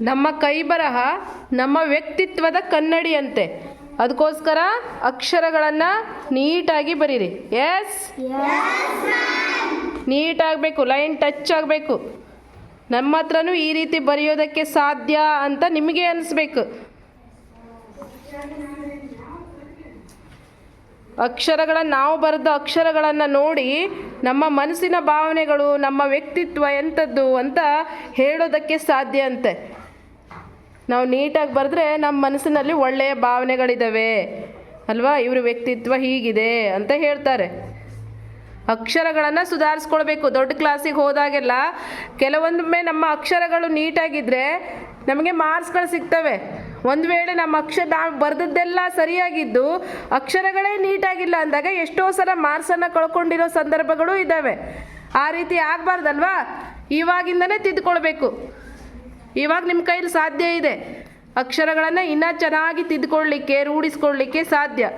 ನಮ್ಮ ಕೈ ಬರಹ ನಮ್ಮ ವ್ಯಕ್ತಿತ್ವದ ಕನ್ನಡಿಯಂತೆ. ಅದಕ್ಕೋಸ್ಕರ ಅಕ್ಷರಗಳನ್ನು ನೀಟಾಗಿ ಬರೀರಿ. ಎಸ್ ನೀಟಾಗಬೇಕು, ಲೈನ್ ಟಚ್ ಆಗಬೇಕು. ನಮ್ಮ ಹತ್ರನೂ ಈ ರೀತಿ ಬರೆಯೋದಕ್ಕೆ ಸಾಧ್ಯ ಅಂತ ನಿಮಗೆ ಅನಿಸ್ಬೇಕು. ಅಕ್ಷರಗಳನ್ನು ನಾವು ಬರೆದ ಅಕ್ಷರಗಳನ್ನು ನೋಡಿ ನಮ್ಮ ಮನಸ್ಸಿನ ಭಾವನೆಗಳು, ನಮ್ಮ ವ್ಯಕ್ತಿತ್ವ ಎಂಥದ್ದು ಅಂತ ಹೇಳೋದಕ್ಕೆ ಸಾಧ್ಯ ಅಂತೆ. ನಾವು ನೀಟಾಗಿ ಬರೆದ್ರೆ ನಮ್ಮ ಮನಸ್ಸಿನಲ್ಲಿ ಒಳ್ಳೆಯ ಭಾವನೆಗಳಿದ್ದಾವೆ ಅಲ್ವಾ? ಇವ್ರ ವ್ಯಕ್ತಿತ್ವ ಹೀಗಿದೆ ಅಂತ ಹೇಳ್ತಾರೆ. ಅಕ್ಷರಗಳನ್ನು ಸುಧಾರಿಸ್ಕೊಳ್ಬೇಕು. ದೊಡ್ಡ ಕ್ಲಾಸಿಗೆ ಹೋದಾಗೆಲ್ಲ ಕೆಲವೊಂದೊಮ್ಮೆ ನಮ್ಮ ಅಕ್ಷರಗಳು ನೀಟಾಗಿದ್ದರೆ ನಮಗೆ ಮಾರ್ಕ್ಸ್ಗಳು ಸಿಗ್ತವೆ. ಒಂದು ವೇಳೆ ನಮ್ಮ ಅಕ್ಷರ ನಾವು ಬರೆದದ್ದೆಲ್ಲ ಸರಿಯಾಗಿದ್ದು, ಅಕ್ಷರಗಳೇ ನೀಟಾಗಿಲ್ಲ ಅಂದಾಗ ಎಷ್ಟೋ ಸಲ ಮಾರ್ಕ್ಸನ್ನು ಕಳ್ಕೊಂಡಿರೋ ಸಂದರ್ಭಗಳು ಇದ್ದಾವೆ. ಆ ರೀತಿ ಆಗಬಾರ್ದಲ್ವಾ? ಇವಾಗಿಂದನೇ ತಿದ್ದುಕೊಳ್ಬೇಕು ಇವಾಗ ನಿಮ್ಮ ಕೈಲಿ ಸಾಧ್ಯ ಇದೆ. ಅಕ್ಷರಗಳನ್ನು ಇನ್ನೂ ಚೆನ್ನಾಗಿ ತಿದ್ದುಕೊಳ್ಳಿಕ್ಕೆ ರೂಢಿಸ್ಕೊಳ್ಳಿಕ್ಕೆ ಸಾಧ್ಯ.